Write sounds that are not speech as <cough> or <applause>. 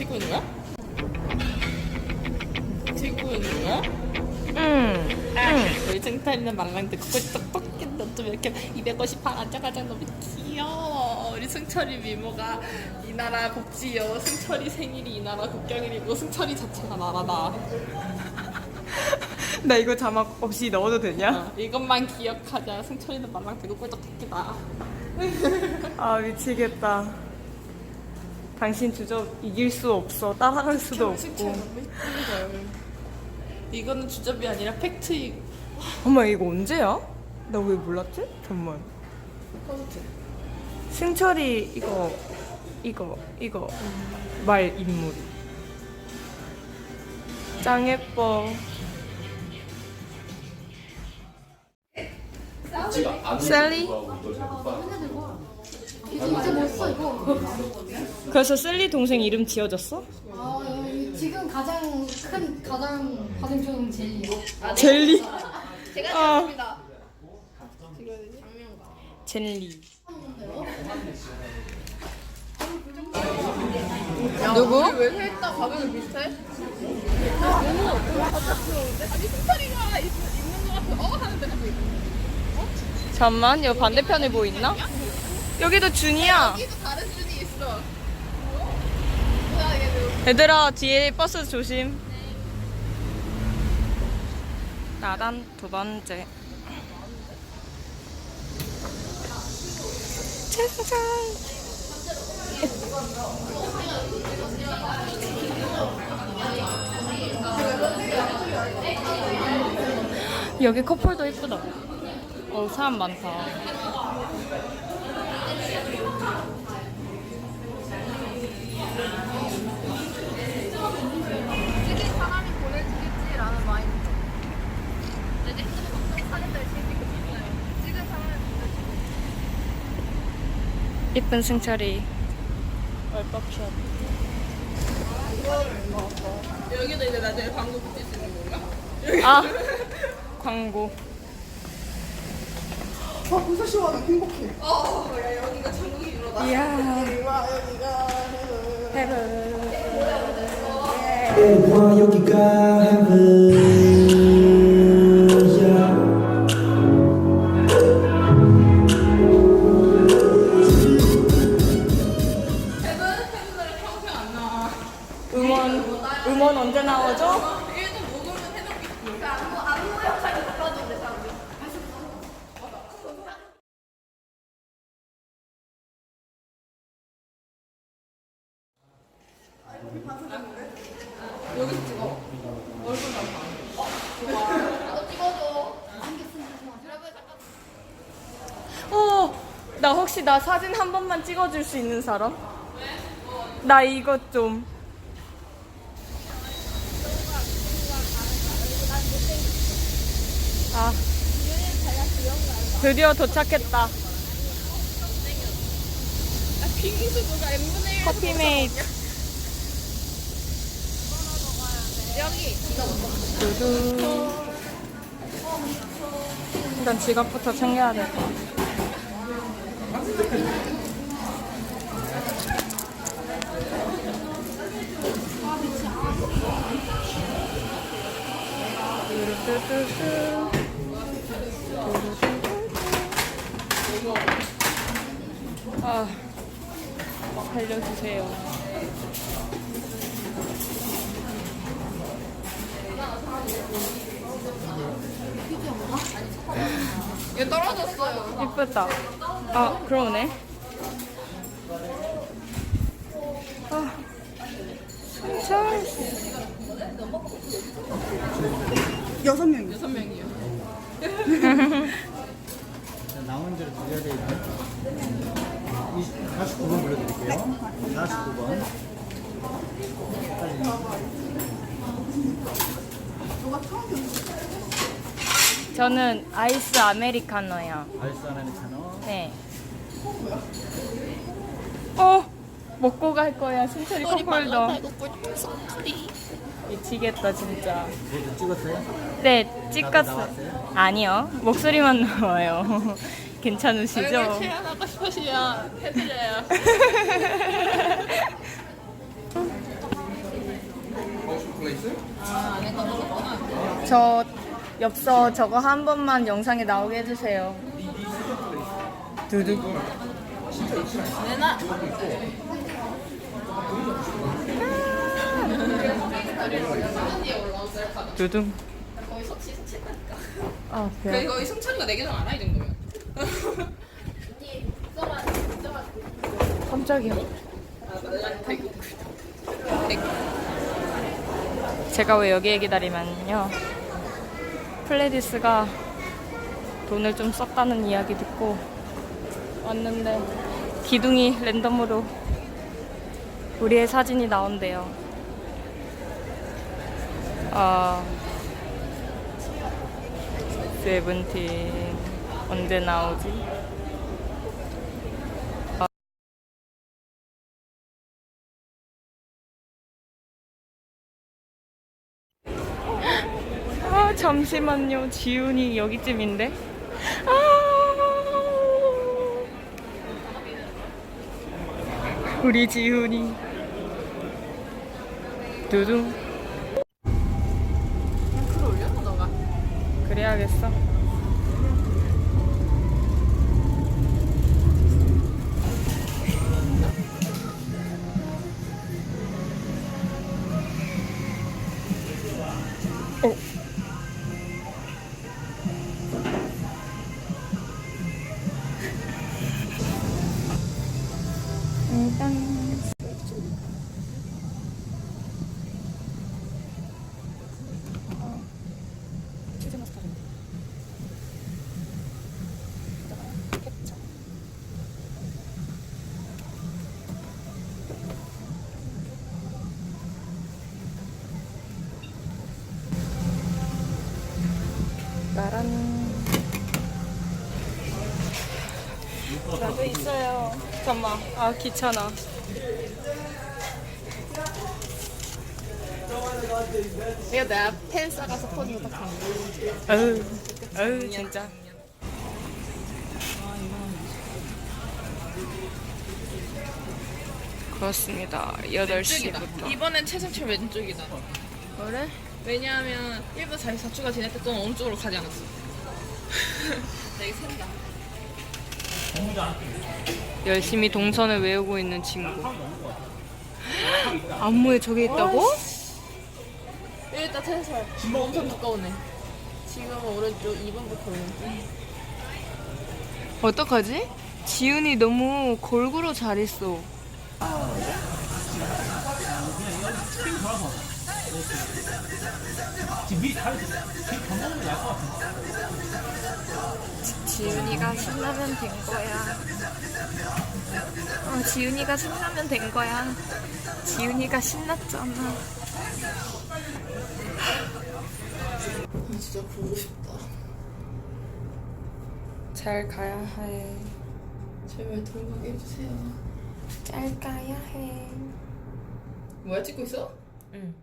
찍고 있는 거야? 찍고 있는 거야? 응 우리 승탈이는 말랑 듣고 떡볶이 너좀 이렇게 250판 앉아가자 너무 귀여워. 우리 승철이 미모가 이 나라 복지요. 승철이 생일이 이 나라 국경일이고 승철이 자체가 나라다. <laughs> 나 이거 자막 없이 넣어도 되냐? 어, 이것만 기억하자. 승철이는 말랑 되고 꿀떡새끼다. 아 미치겠다 당신 주접 이길 수 없어. 따라갈 수도 승철 없고. 너무 이거는 주접이 아니라 팩트이고 엄마 이거 언제야? 나 왜 몰랐지? 잠만. 승철이 이거 이거 이거. 말 인물. 짱 예뻐. 셀리? 진짜 멋있어 이거. 그래서 셀리 동생 이름 지어줬어? 아 이- 지금 가장 큰 가장 젤리요. 젤리? <laughs> 제가 아. 지었습니다 젤리 누구? 왜 회했다 가면은 비슷해? 너무 어떡하는데? 아니 승철이가 있- 있는 것 같아 어? 하는데 갑자기 잠만 여기 반대편에 뭐 있나? 여기도 준이야 여기도 다른 준이 있어 얘 얘들아 뒤에 버스 조심. 나단 두 번째. 세상. 여기 커플도 예쁘다. 어 사람 많다 찍은 사람이 보내주겠지라는 마인드 내 핸드폰 막 사진들 찍고 싶어요 찍은 사람이 보내주겠지 이쁜 승철이. 얼빡샷 여기도 이제 나중에 광고 붙일 수 있는 건가? 아. <laughs> 광고. 어, 야 여기가 전국이 유로다 이야. 와 여기가 heaven yeah. 여기 찍어 얼굴 찍어줘 어, 나 혹시 나 사진 한 번만 찍어줄 수 있는 사람? 나 이것 좀. 아, 드디어 도착했다. 빙수 누가 N분의 1 커피메이트. 여기 두두. 일단 지갑부터 챙겨야 될 것 같아. 두루두두두. 두루두두두. 아, 살려주세요. 얘 떨어졌어요 이쁘다. 아, 그러네. 아, 승철. 여섯 명이요 <laughs> 나온 대로 드려야 되겠네. 49번 불러드릴게요. 49번. 저는 아이스 아메리카노요. 아이스 아메리카노. 네. 어, 먹고 갈 거야. 승철이 커플도. 미치겠다, 진짜. 모두 찍었어요? 네, 찍었어요. 나왔어요? 아니요, 목소리만 나와요. <laughs> 괜찮으시죠? 얼굴 출연하고 싶으시면 해드려요. <laughs> 아, 안에 거 먹었구나. 저 엽서 저거 한 번만 영상에 나오게 해주세요. 두두. 내놔. 두둥. 거의 서치 서치다니까. 아, 그래 배. 이거 승철이가 내 계정 알아 이 정도면. 깜짝이야. 제가 왜 여기에 기다리면요. 플레디스가 돈을 좀 썼다는 이야기 듣고 왔는데 기둥이 랜덤으로 우리의 사진이 나온대요. 아, 세븐틴 언제 나오지? 잠시만요. 지훈이 여기쯤인데. 아! 우리 지훈이. 두둥. 그래야겠어 어. 나도 있어요 잠깐만 아 귀찮아 내가 펜 싸가서 포즈 부탁하는 거. 아유 아유 진짜 그렇습니다 8시부터 이번엔 최승철 왼쪽이다. 그래? 왜냐하면 1부 44초가 지날 때 동안 오른쪽으로 가지 않았어. <laughs> 되게 센다. 열심히 동선을 외우고 있는 친구 안무에 저게 있다고? 여기 있다 최승철. 엄청 가까우네. 지금은 오른쪽 2번부터 오른쪽. 어떡하지? 지훈이 너무 골고루 잘 있어 지 훈이가 신나면 된 거야. 어, 지훈이가 신나면 된 거야. 지훈이가 신났잖아. 진짜 보고 싶다. 잘 가야 해. 제발 돌아가게 해주세요. 잘 가야 해. 뭐야 찍고 있어? 응.